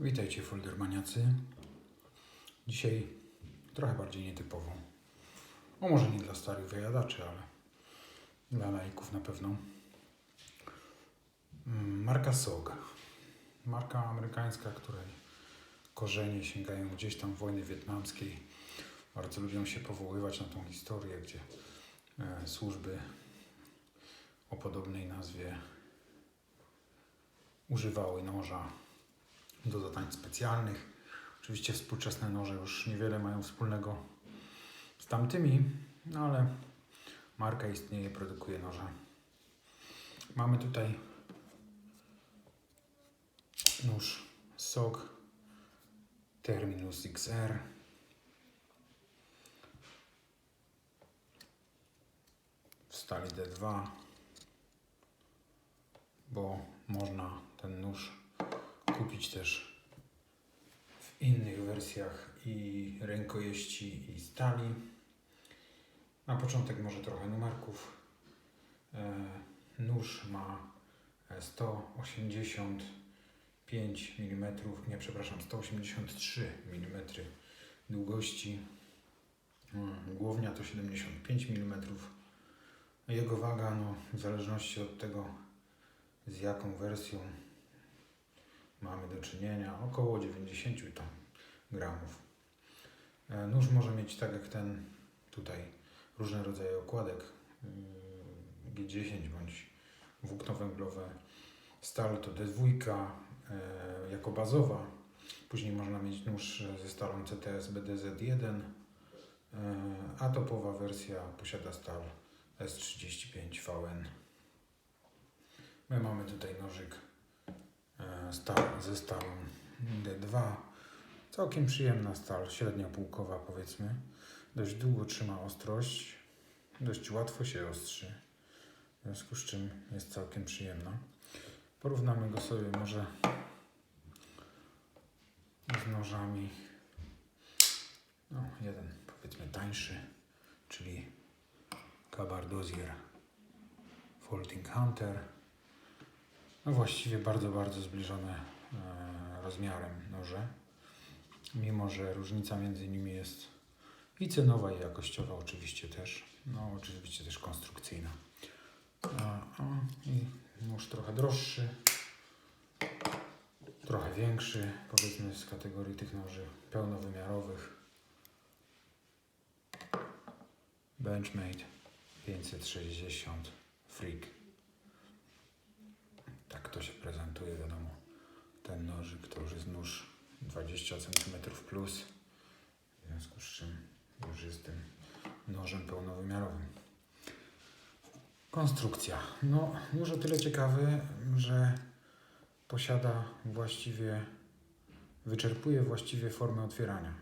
Witajcie foldermaniacy. Dzisiaj trochę bardziej nietypowo. O może nie dla starych wyjadaczy, ale dla laików na pewno. Mm, Marka SOG. Marka amerykańska, której korzenie sięgają gdzieś tam wojny wietnamskiej. Bardzo lubią się powoływać na tą historię, gdzie e, służby o podobnej nazwie używały noża do zadań specjalnych. Oczywiście współczesne noże już niewiele mają wspólnego z tamtymi, no ale marka istnieje, produkuje noże. Mamy tutaj nóż SOG Terminus XR. W stali D2, bo można ten nóż kupić też w innych wersjach i rękojeści i stali. Na początek może trochę numerków. E, Nóż ma e, 185 mm, nie przepraszam, 183 mm długości. Głownia to 75 mm. Jego waga, no, w zależności od tego, z jaką wersją mamy do czynienia, około 90 tam gramów. E, Nóż może mieć tak jak ten tutaj różne rodzaje okładek yy, G10 bądź włókno węglowe. Stal to D2 e, jako bazowa. Później można mieć nóż ze stalą CTS BDZ1, e, a topowa wersja posiada stal S35VN. My mamy tutaj nożyk stal, ze stalą D2. Całkiem przyjemna stal, średnia półkowa powiedzmy. Dość długo trzyma ostrość, dość łatwo się ostrzy, w związku z czym jest całkiem przyjemna. Porównamy go sobie może z nożami. No, jeden powiedzmy tańszy, czyli Cabardozier Folding Hunter. No właściwie bardzo, bardzo zbliżone e, rozmiarem noże. Mimo, że różnica między nimi jest i cenowa, i jakościowa oczywiście też. No oczywiście też konstrukcyjna. I nóż trochę droższy. Trochę większy, powiedzmy z kategorii tych noży pełnowymiarowych. Benchmade 560 Freak. To się prezentuje, wiadomo. Ten nożyk to już jest nóż 20 cm plus. W związku z czym już jest tym nożem pełnowymiarowym. Konstrukcja. No, nóż o tyle ciekawy, że posiada właściwie, wyczerpuje właściwie formę otwierania.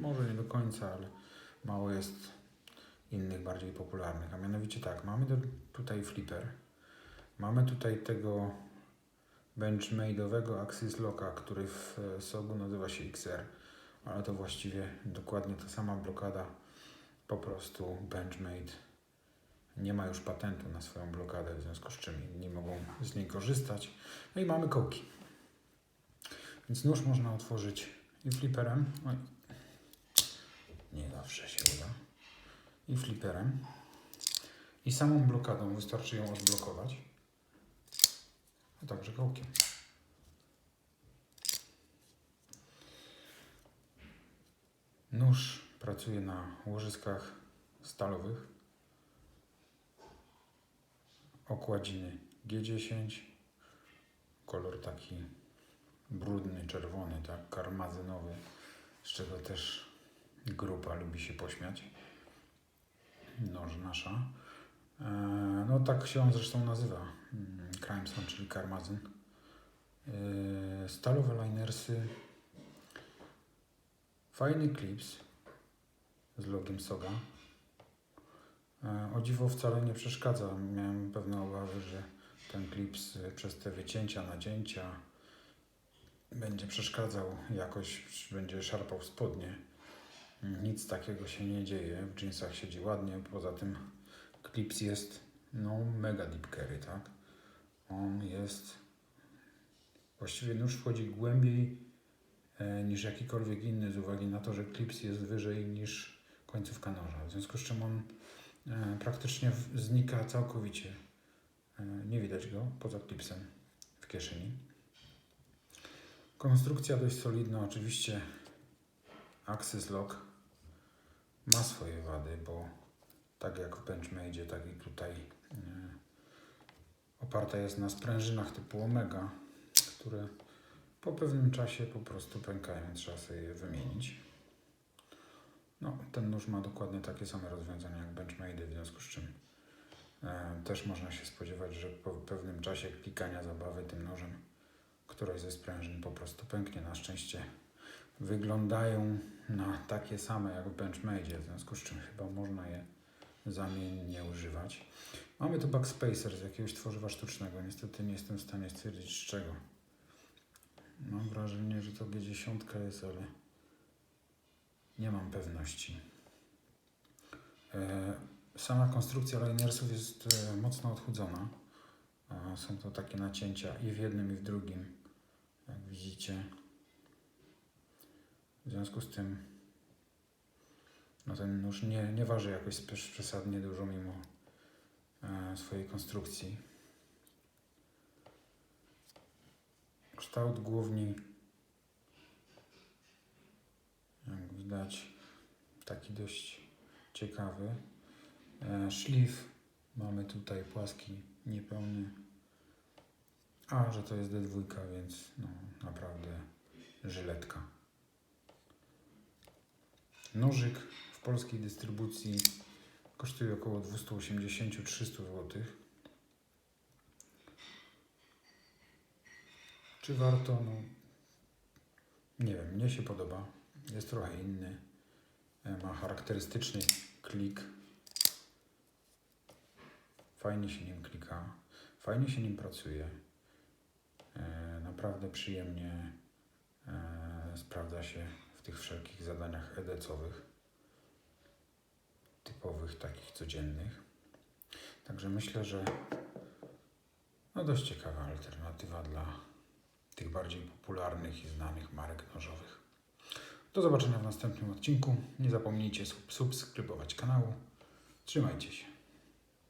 Może nie do końca, ale mało jest innych bardziej popularnych. A mianowicie tak, mamy do, tutaj flipper, mamy tutaj tego benchmade'owego Axis Locka, który w e, SOG-u nazywa się XR, ale to właściwie dokładnie ta sama blokada, po prostu Benchmade nie ma już patentu na swoją blokadę, w związku z czym inni mogą z niej korzystać. No i mamy kołki. Więc nóż można otworzyć i fliperem. Oj. Nie zawsze się uda. I fliperem. I samą blokadą wystarczy ją odblokować. Także kołkiem. Nóż pracuje na łożyskach stalowych. Okładziny G10. Kolor taki brudny, czerwony, tak, karmazynowy, z czego też grupa lubi się pośmiać. Noż nasza. E, No tak się on zresztą nazywa. mm, Crimson, czyli karmazyn. E, Stalowe linersy. Fajny clips z logiem Soga. E, O dziwo wcale nie przeszkadza. Miałem pewne obawy, że ten klips przez te wycięcia, nacięcia będzie przeszkadzał jakoś, będzie szarpał spodnie. Nic takiego się nie dzieje. W jeansach siedzi ładnie. Poza tym klips jest no mega deep carry, tak? On jest właściwie nóż wchodzi głębiej e, niż jakikolwiek inny z uwagi na to, że klips jest wyżej niż końcówka noża. W związku z czym on e, praktycznie w- znika całkowicie. E, Nie widać go poza klipsem w kieszeni. Konstrukcja dość solidna, oczywiście Axis Lock ma swoje wady, bo tak jak w Benchmade, tak i tutaj e, oparta jest na sprężynach typu Omega, które po pewnym czasie po prostu pękają, trzeba sobie je wymienić. No, ten nóż ma dokładnie takie same rozwiązania jak Benchmade, w związku z czym e, też można się spodziewać, że po pewnym czasie klikania zabawy tym nożem któraś ze sprężyn po prostu pęknie. Na szczęście wyglądają na takie same jak w Benchmade, w związku z czym chyba można je zamiennie używać. Mamy tu backspacer z jakiegoś tworzywa sztucznego. Niestety nie jestem w stanie stwierdzić z czego. Mam wrażenie, że to G10 jest, ale nie mam pewności. E, Sama konstrukcja linersów jest e, mocno odchudzona. A Są to takie nacięcia i w jednym, i w drugim, jak widzicie. W związku z tym no ten nóż nie, nie waży jakoś przesadnie dużo mimo e, swojej konstrukcji. Kształt główni, jak widać, taki dość ciekawy. E, szlif mamy tutaj płaski, niepełny. A, że to jest D2, więc no, naprawdę żyletka. Nożyk polskiej dystrybucji kosztuje około 280-300 zł. Czy warto? No, nie wiem, mnie się podoba. Jest trochę inny. E, Ma charakterystyczny klik. Fajnie się nim klika. Fajnie się nim pracuje. E, Naprawdę przyjemnie e, sprawdza się w tych wszelkich zadaniach edecowych, typowych, takich codziennych. Także myślę, że no dość ciekawa alternatywa dla tych bardziej popularnych i znanych marek nożowych. Do zobaczenia w następnym odcinku. Nie zapomnijcie sub- subskrybować kanału. Trzymajcie się.